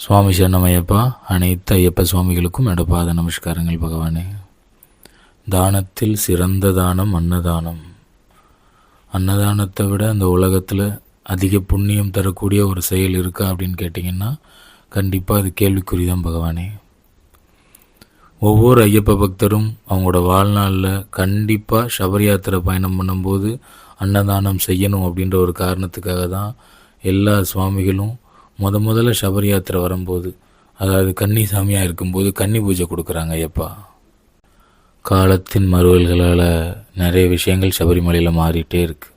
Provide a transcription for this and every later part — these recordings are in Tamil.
சுவாமி சரணமையப்பா அனைத்து ஐயப்ப சுவாமிகளுக்கும் எடப்பாத நமஸ்காரங்கள் பகவானே. தானத்தில் சிறந்த தானம் அன்னதானம். அன்னதானத்தை விட அந்த உலகத்தில் அதிக புண்ணியம் தரக்கூடிய ஒரு செயல் இருக்கா அப்படின்னு கேட்டிங்கன்னா கண்டிப்பாக அது கேள்விக்குறிதான் பகவானே. ஒவ்வொரு ஐயப்ப பக்தரும் அவங்களோட வாழ்நாளில் கண்டிப்பாக சபரி யாத்திரை பயணம் பண்ணும்போது அன்னதானம் செய்யணும் அப்படின்ற ஒரு காரணத்துக்காக தான் எல்லா சுவாமிகளும் முத முதல்ல சபரி யாத்திரை வரும்போது அதாவது கன்னி சாமியாக இருக்கும்போது கன்னி பூஜை கொடுக்குறாங்க ஐயப்பா. காலத்தின் மறுவல்களால் நிறைய விஷயங்கள் சபரிமலையில் மாறிட்டே இருக்குது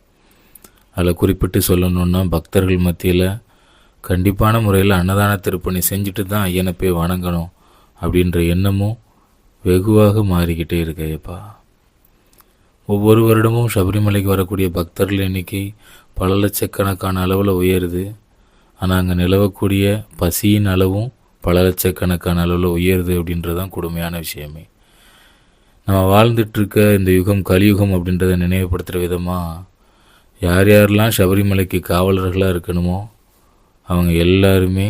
அதில் குறிப்பிட்டு சொல்லணுன்னா பக்தர்கள் மத்தியில் கண்டிப்பான முறையில் அன்னதான திருப்பணி செஞ்சுட்டு தான் ஐயனை போய் வணங்கணும் அப்படின்ற எண்ணமும் வெகுவாக மாறிக்கிட்டே இருக்கு ஐயப்பா. ஒவ்வொரு வருடமும் சபரிமலைக்கு வரக்கூடிய பக்தர்கள் எண்ணிக்கை பல லட்சக்கணக்கான அளவில் உயருது. ஆனால் அங்கே நிலவக்கூடிய பசியின் அளவும் பல லட்சக்கணக்கான அளவில் உயருது அப்படின்றது தான் கொடுமையான விஷயமே. நம்ம வாழ்ந்துட்டுருக்க இந்த யுகம் கலியுகம் அப்படின்றத நினைவுபடுத்துகிற விதமாக யார் யாரெல்லாம் சபரிமலைக்கு காவலர்களாக இருக்கணுமோ அவங்க எல்லாருமே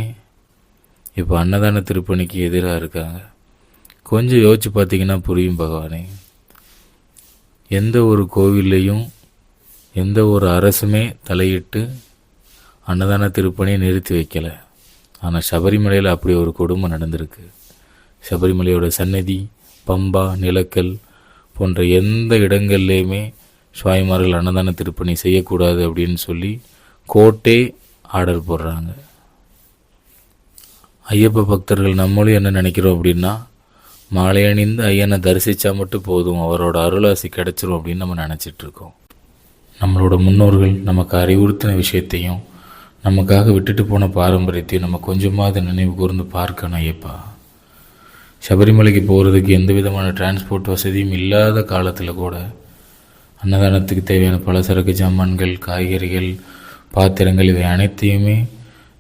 இப்போ அன்னதான திருப்பணிக்கு எதிராக இருக்காங்க. கொஞ்சம் யோசிச்சு பார்த்தீங்கன்னா புரியும் பகவானே. எந்த ஒரு கோவில்லையும் எந்த ஒரு அரசுமே தலையிட்டு அன்னதான திருப்பணியை நிறுத்தி வைக்கலை. ஆனால் சபரிமலையில் அப்படி ஒரு கொடுமை நடந்திருக்கு. சபரிமலையோட சன்னதி பம்பா நிலக்கல் போன்ற எந்த இடங்கள்லேயுமே சுவாமிமார்கள் அன்னதான திருப்பணி செய்யக்கூடாது அப்படின்னு சொல்லி கோட்டே ஆர்டர் போடுறாங்க. ஐயப்ப பக்தர்கள் நம்மளும் என்ன நினைக்கிறோம் அப்படின்னா மாலை அணிந்து ஐயனை தரிசித்தா மட்டும் போதும் அவரோட அருளாசி கிடச்சிரும் அப்படின்னு நம்ம நினச்சிட்டு இருக்கோம். நம்மளோட முன்னோர்கள் நமக்கு அறிவுறுத்தின விஷயத்தையும் நமக்காக விட்டுட்டு போன பாரம்பரியத்தை நம்ம கொஞ்சமாவது நினைவு கூர்ந்து பார்க்கணும் ஐயப்பா. சபரிமலைக்கு போகிறதுக்கு எந்த விதமான டிரான்ஸ்போர்ட் வசதியும் இல்லாத காலத்தில் கூட அன்னதானத்துக்கு தேவையான பலசரக்கு ஜாமான்கள் காய்கறிகள் பாத்திரங்கள் இவை அனைத்தையுமே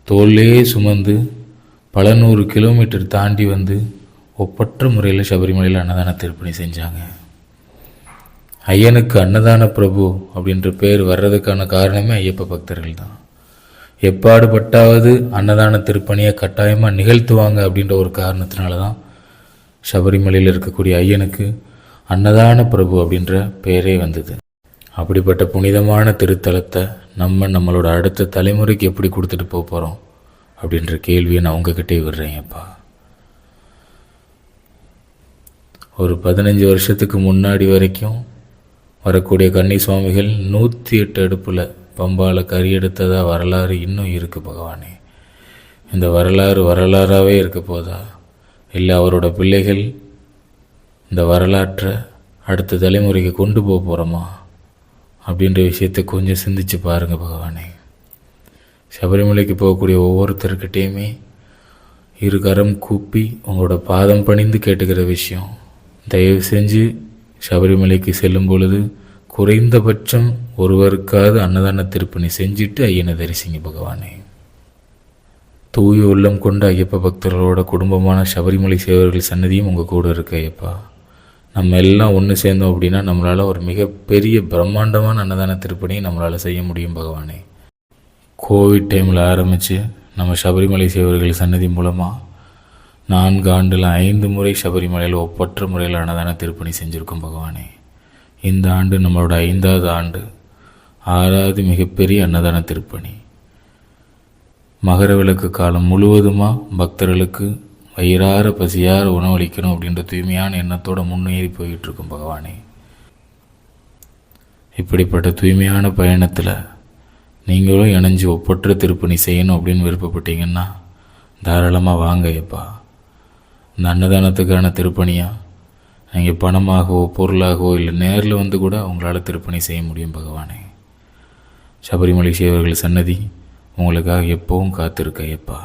தோல்லே சுமந்து பல நூறு கிலோமீட்டர் தாண்டி வந்து ஒப்பற்ற முறையில் சபரிமலையில் அன்னதான திருப்பணி செஞ்சாங்க. ஐயனுக்கு அன்னதான பிரபு அப்படின்ற பேர் வர்றதுக்கான காரணமே ஐயப்ப பக்தர்கள் தான் எப்பாடுபட்டாவது அன்னதான திருப்பணியை கட்டாயமாக நிகழ்த்துவாங்க அப்படின்ற ஒரு காரணத்தினால தான் சபரிமலையில் இருக்கக்கூடிய ஐயனுக்கு அன்னதான பிரபு அப்படின்ற பெயரே வந்தது. அப்படிப்பட்ட புனிதமான திருத்தலத்தை நம்ம நம்மளோட அடுத்த தலைமுறைக்கு எப்படி கொடுத்துட்டு போக போகிறோம் அப்படின்ற கேள்வியை நான் உங்ககிட்டே விடுறேங்கப்பா ஒரு பதினஞ்சு வருஷத்துக்கு முன்னாடி வரைக்கும் வரக்கூடிய கன்னி சுவாமிகள் நூற்றி எட்டு அடுப்பில் பம்பால கறி எடுத்ததா வரலாறு இன்னும் இருக்குது பகவானே. இந்த வரலாறு வரலாறாகவே இருக்க போதா? இல்லை அவரோட பிள்ளைகள் இந்த வரலாற்றை அடுத்த தலைமுறைக்கு கொண்டு போக போகிறோமா அப்படின்ற விஷயத்தை கொஞ்சம் சிந்திச்சு பாருங்கள் பகவானே. சபரிமலைக்கு போகக்கூடிய ஒவ்வொருத்தருக்கிட்டேயுமே இரு கரம் கூப்பி உங்களோட பாதம் பணிந்து கேட்டுக்கிற விஷயம். தயவு செஞ்சு சபரிமலைக்கு செல்லும் பொழுது குறைந்தபட்சம் ஒருவருக்காவது அன்னதான திருப்பணி செஞ்சுட்டு ஐயனை தரிசிங்க பகவானே. தூய உள்ளம் கொண்ட ஐயப்ப பக்தர்களோட குடும்பமான சபரிமலை சேவர்கள் சன்னதியும் உங்கள் கூட இருக்கு ஐயப்பா. நம்ம எல்லாம் ஒன்று சேர்ந்தோம் அப்படின்னா நம்மளால் ஒரு மிகப்பெரிய பிரம்மாண்டமான அன்னதான திருப்பணியை நம்மளால் செய்ய முடியும் பகவானே. கோவிட் டைமில் ஆரம்பித்து நம்ம சபரிமலை சேவர்கள் சன்னதி மூலமாக நான்கு ஆண்டில் ஐந்து முறை சபரிமலையில் ஒப்பற்ற முறையில் அன்னதான திருப்பணி செஞ்சுருக்கோம் பகவானே. இந்த ஆண்டு நம்மளோட ஐந்தாவது ஆண்டு. ஆறாவது மிகப்பெரிய அன்னதான திருப்பணி. மகர விளக்கு காலம் முழுவதுமாக பக்தர்களுக்கு வயிறார பசியார உணவளிக்கணும் அப்படின்ற தூய்மையான எண்ணத்தோடு முன்னேறி போயிட்டுருக்கும் பகவானே. இப்படிப்பட்ட தூய்மையான பயணத்தில் நீங்களும் இணைஞ்சு ஒப்பற்ற திருப்பணி செய்யணும் அப்படின்னு விருப்பப்பட்டீங்கன்னா தாராளமாக வாங்க ஐயப்பா. இந்த அன்னதானத்துக்கான திருப்பணியாக நீங்கள் பணமாகவோ பொருளாகவோ இல்லை நேரில் வந்து கூட உங்களால் திருப்பணி செய்ய முடியும் பகவானே. சபரிமலை சேவர்கள் சன்னதி உங்களுக்காக எப்பவும் காத்திருக்க ஐயப்பா.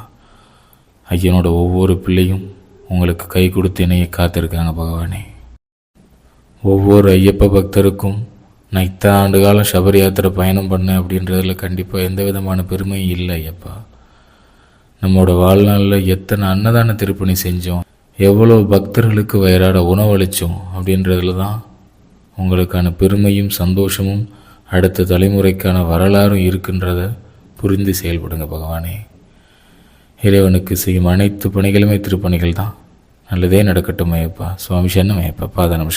ஐயனோட ஒவ்வொரு பிள்ளையும் உங்களுக்கு கை கொடுத்து இணைய காத்திருக்காங்க பகவானே. ஒவ்வொரு ஐயப்ப பக்தருக்கும் நான் இத்தனை ஆண்டு காலம் சபரி யாத்திரை பயணம் பண்ணேன் அப்படின்றதுல கண்டிப்பாக எந்த விதமான பெருமையும் இல்லை ஐயப்பா. நம்மளோட வாழ்நாளில் எத்தனை அன்னதான திருப்பணி செஞ்சோம் எவ்வளோ பக்தர்களுக்கு வயிறாட உணவளித்தோம் அப்படின்றதுல தான் உங்களுக்கான பெருமையும் சந்தோஷமும் அடுத்த தலைமுறைக்கான வரலாறும் இருக்குன்றத புரிந்து செயல்படுங்க பகவானே. இறைவனுக்கு செய்யும் அனைத்து பணிகளுமே திருப்பணிகள் தான். நல்லதே நடக்கட்டும் ஐயப்பா சுவாமி சரணம் ஐயப்பா பாத நமஸ்காரம்.